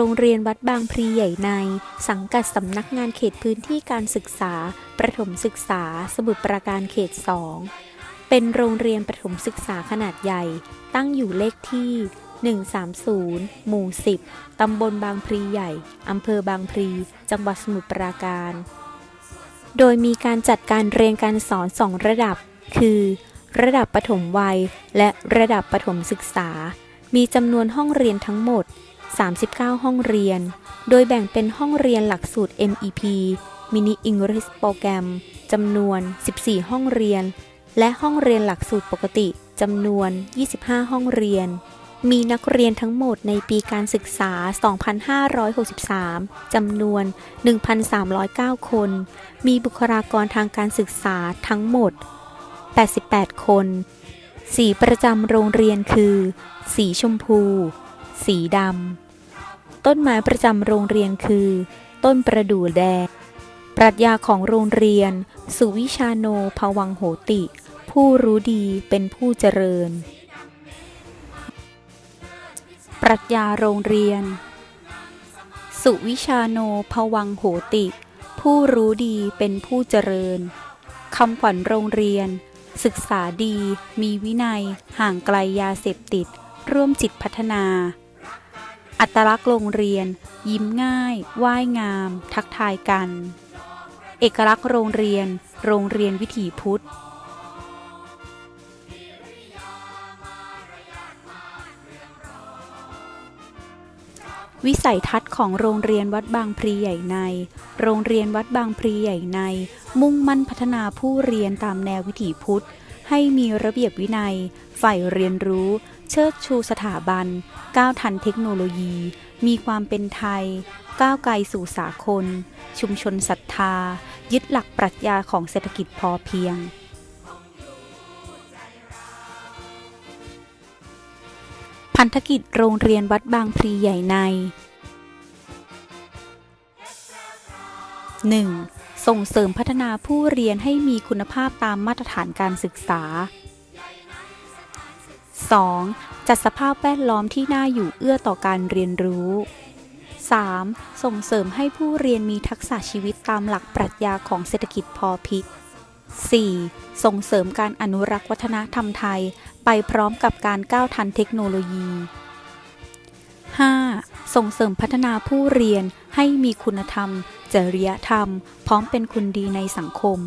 โรงเรียนวัดบางพลีใหญ่ใน สังกัดสำนักงานเขตพื้นที่การศึกษา ประถมศึกษา สมุทรปราการเขต 2 เป็นโรงเรียนประถมศึกษาขนาดใหญ่ ตั้งอยู่เลขที่ 130 หมู่ 10 ตำบลบางพลีใหญ่ อำเภอบางพลี จังหวัดสมุทรปราการ โดยมีการจัดการเรียนการสอนสองระดับ คือ ระดับประถมวัย และระดับประถมศึกษา มีจำนวนห้องเรียนทั้งหมด 39 ห้องเรียน โดยแบ่งเป็นห้องเรียนหลักสูตร MEP Mini English Program จำนวน 14 ห้องเรียน และห้องเรียนหลักสูตรปกติจำนวน 25 ห้องเรียน มีนักเรียนทั้งหมดในปีการศึกษา 2563 จำนวน 1,309 คน มีบุคลากรทางการศึกษาทั้งหมด 88 คน สีประจำโรงเรียนคือ สีชมพู สีดำ ต้นไม้ประจำโรงเรียนคือ ต้นประดู่แดง ปรัชญาของโรงเรียน สุวิชาโนภวังโหติ ผู้รู้ดีเป็นผู้เจริญ ปรัชญาโรงเรียน สุวิชาโนภวังโหติ ผู้รู้ดีเป็นผู้เจริญคำขวัญโรงเรียน ศึกษาดี มีวินัย ห่างไกลยาเสพติด ร่วมจิตพัฒนา อัตลักษณ์โรงเรียน ยิ้มง่ายว่ายงาม ทักทายกัน เอกลักษณ์โรงเรียน โรงเรียนวิถีพุทธ วิสัยทัศน์ของโรงเรียนวัดบางพลีใหญ่ใน โรงเรียนวัดบางพลีใหญ่ใน มุ่งมั่นพัฒนาผู้เรียนตามแนววิถีพุทธ ให้มีระเบียบวินัย ใฝ่เรียนรู้ เชิดชูสถาบัน ก้าวทันเทคโนโลยี มีความเป็นไทย ก้าวไกลสู่สากล ชุมชนศรัทธา ยึดหลักปรัชญาของเศรษฐกิจพอเพียง พันธกิจโรงเรียนวัดบางพลีใหญ่ใน 1. ส่งเสริมพัฒนาผู้เรียนให้มีคุณภาพตามมาตรฐานการศึกษา 2. จัดสภาพแวดล้อมที่น่าอยู่เอื้อต่อการเรียนรู้ 3. ส่งเสริมให้ผู้เรียนมีทักษะชีวิตตามหลักปรัชญาของเศรษฐกิจพอเพียง 4. ส่งเสริมการอนุรักษ์วัฒนธรรมไทย ไปพร้อมกับการก้าวทันเทคโนโลยี 5. ส่งเสริมพัฒนาผู้เรียนให้มีคุณธรรม จริยธรรม พร้อมเป็นคนดีในสังคม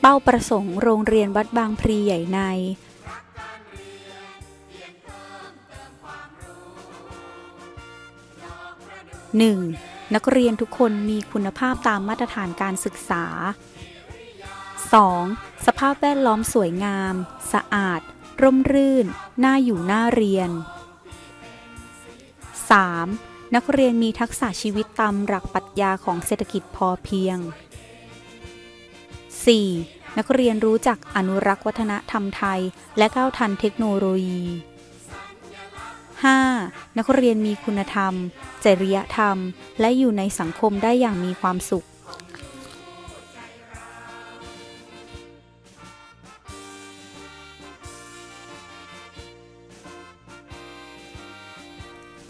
เป้าประสงค์โรงเรียนวัดบางพลีใหญ่ใน 1. นักเรียนทุกคนมีคุณภาพตามมาตรฐานการศึกษา 2. สภาพแวดล้อมสวยงาม สะอาด ร่มรื่น น่าอยู่น่าเรียน 3. นักเรียนมีทักษะชีวิตตามหลักปรัชญาของเศรษฐกิจพอเพียง 4. นักเรียนรู้จักอนุรักษ์วัฒนธรรมไทย และก้าวทันเทคโนโลยี 5. นักเรียนมีคุณธรรม จริยธรรม และอยู่ในสังคมได้อย่างมีความสุข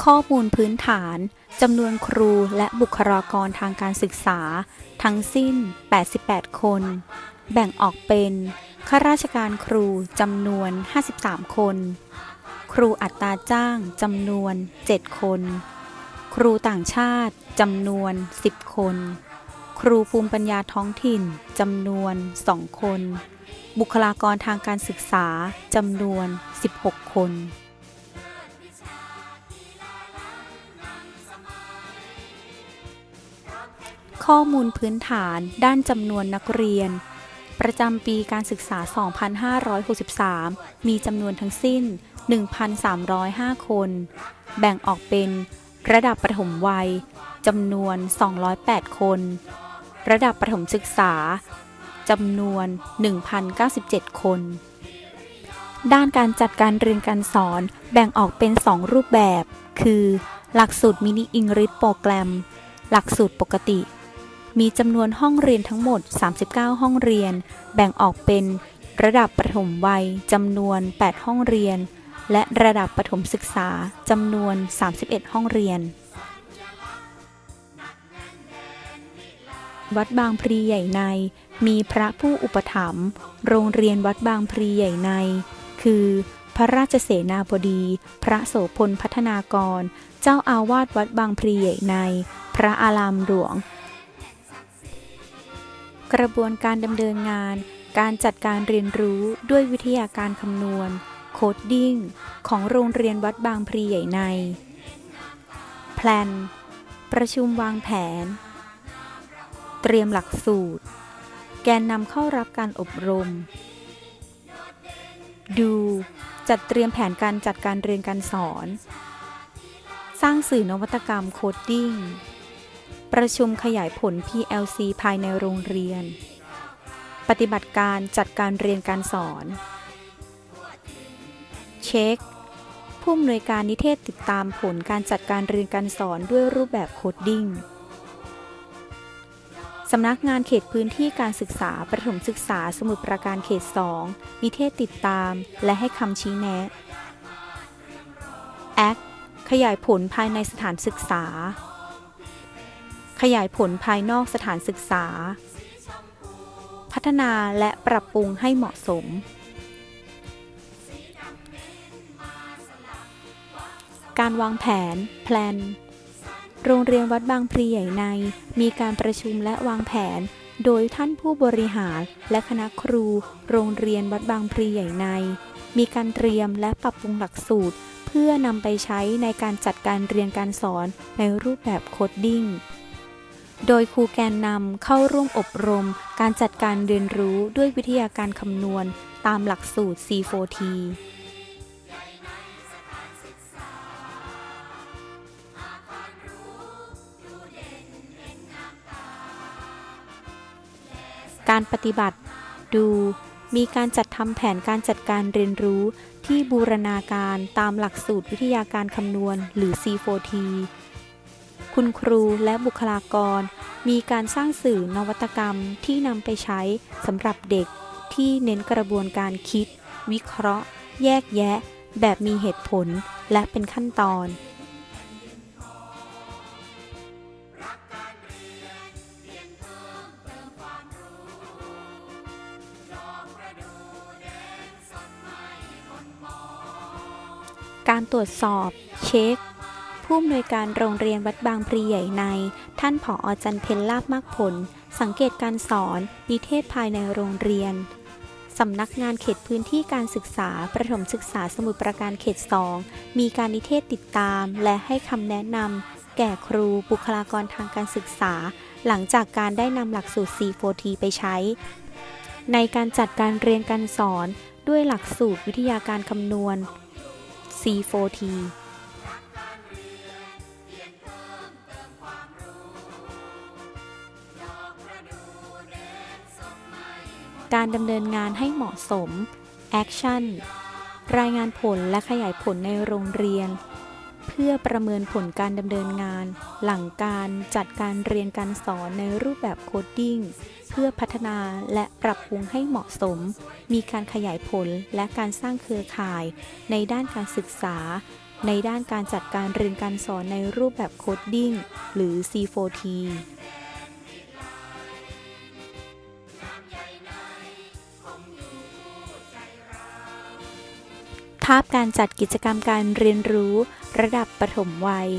ข้อมูลพื้นฐานจำนวนครูและบุคลากรทางการศึกษา ทั้งสิ้น 88 คน แบ่งออกเป็นข้าราชการครูจำนวน 53 คน ครูอัตราจ้างจำนวน 7 คน ครูต่างชาติจำนวน 10 คน ครูภูมิปัญญาท้องถิ่นจำนวน 2 คน บุคลากรทางการศึกษาจำนวน 16 คน ข้อมูลพื้นฐานด้านจำนวนนักเรียน ประจำปีการศึกษา 2563 มีจำนวนทั้งสิ้น 1,305 คน แบ่งออกเป็นระดับประถมวัยจำนวน 208 คน ระดับประถมศึกษาจำนวน 1,097 คน ด้านการจัดการเรียนการสอนแบ่งออกเป็น 2 รูปแบบ คือ หลักสูตรมินิอิงริสโปรแกรม หลักสูตรปกติ มีจำนวนห้องเรียนทั้งหมด 39 ห้องเรียน แบ่งออกเป็นระดับประถมวัยจำนวน 8 ห้องเรียน และระดับประถมศึกษาจำนวน 31 ห้องเรียน วัดบางพลีใหญ่ใน มีพระผู้อุปถัมภ์โรงเรียนวัดบางพลีใหญ่ใน คือ พระราชเสนาบดี พระโสพลพัฒนากร เจ้าอาวาสวัดบางพลีใหญ่ใน พระอารามหลวง กระบวนการดำเนินงาน การจัดการเรียนรู้ด้วยวิทยาการคำนวณ โคดดิ้ง ของโรงเรียนวัดบางพลีใหญ่ใน แพลน ประชุมวางแผน เตรียมหลักสูตร แกนนำเข้ารับการอบรม ดู จัดเตรียมแผนการจัดการเรียนการสอน สร้างสื่อนวัตกรรมโคดดิ้ง ประชุมขยายผล PLC ภายในโรงเรียน ปฏิบัติการจัดการเรียนการสอน เช็ค ผู้อำนวยการนิเทศติดตามผลการจัดการเรียนการสอนด้วยรูปแบบโคดดิ้งสำนักงานเขตพื้นที่การศึกษาประถมศึกษาสมุทรปราการเขต 2 นิเทศติดตามและให้คำชี้แนะแอคขยายผลภายในสถานศึกษา ขยายผลภายนอกสถานศึกษา พัฒนาและปรับปรุงให้เหมาะสม การวางแผน แพลน โรงเรียนวัดบางพลีใหญ่ใน มีการประชุมและวางแผน โดยท่านผู้บริหารและคณะครู โรงเรียนวัดบางพลีใหญ่ใน มีการเตรียมและปรับปรุงหลักสูตรเพื่อนำไปใช้ในการจัดการเรียนการสอนในรูปแบบโคดดิ้ง โดยครูแกนนำเข้าร่วมอบรม การจัดการเรียนรู้ด้วยวิทยาการคำนวณ ตามหลักสูตร C4T การปฏิบัติ ดู มีการจัดทำแผนการจัดการเรียนรู้ที่บูรณาการตามหลักสูตรวิทยาการคำนวณหรือ C4T คุณครูและบุคลากร มีการสร้างสื่อนวัตกรรมที่นำไปใช้สำหรับเด็กที่เน้นกระบวนการคิด วิเคราะห์ แยกแยะ แบบมีเหตุผลและเป็นขั้นตอน การตรวจสอบ เช็ค ผู้อำนวยการโรงเรียนวัดบางพลีใหญ่ใน ท่านผออจันเพ็ญลาบมากผล สังเกตการสอนนิเทศภายในโรงเรียนสำนักงานเขตพื้นที่การศึกษา ประถมศึกษาสมุทรปราการเขต 2 มีการนิเทศติดตาม และให้คำแนะนำแก่ครูบุคลากรทางการศึกษา หลังจากการได้นำหลักสูตร C4T ไปใช้ ในการจัดการเรียนการสอนด้วยหลักสูตรวิทยาการคำนวณ C4T การดำเนินงานให้เหมาะสม Action รายงานผลและขยายผลในโรงเรียน เพื่อประเมินผลการดำเนินงาน หลังการจัดการเรียนการสอนในรูปแบบโคดดิ้ง เพื่อพัฒนาและปรับปรุงให้เหมาะสม มีการขยายผลและการสร้างเครือข่าย ในด้านการศึกษา ในด้านการจัดการเรียนการสอนในรูปแบบโคดดิ้ง หรือ C4T ภาพการจัดกิจกรรมการเรียนรู้ระดับปฐมวัย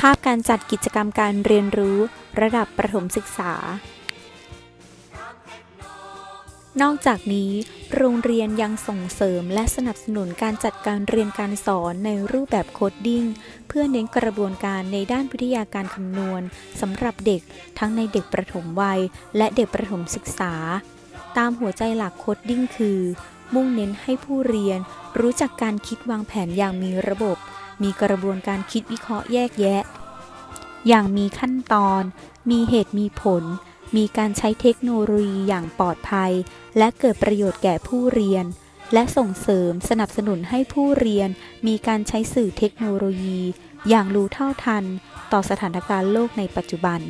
ภาพการจัดกิจกรรมการเรียนรู้ระดับประถมศึกษา นอกจากนี้ โรงเรียนยังส่งเสริมและสนับสนุนการจัดการเรียนการสอนในรูปแบบโคดดิ้ง เพื่อเน้นกระบวนการในด้านวิทยาการคำนวณสำหรับเด็กทั้งในเด็กประถมวัย และเด็กประถมศึกษา ตามหัวใจหลักโคดดิ้งคือ มุ่งเน้นให้ผู้เรียนรู้จักการคิดวางแผนอย่างมีระบบ มีกระบวนการคิดวิเคราะห์แยกแยะ อย่างมีขั้นตอน มีเหตุมีผล มีการใช้เทคโนโลยีอย่างปลอดภัย และเกิดประโยชน์แก่ผู้เรียน และส่งเสริมสนับสนุนให้ผู้เรียน มีการใช้สื่อเทคโนโลยี อย่างรู้เท่าทัน ต่อสถานการณ์โลกในปัจจุบัน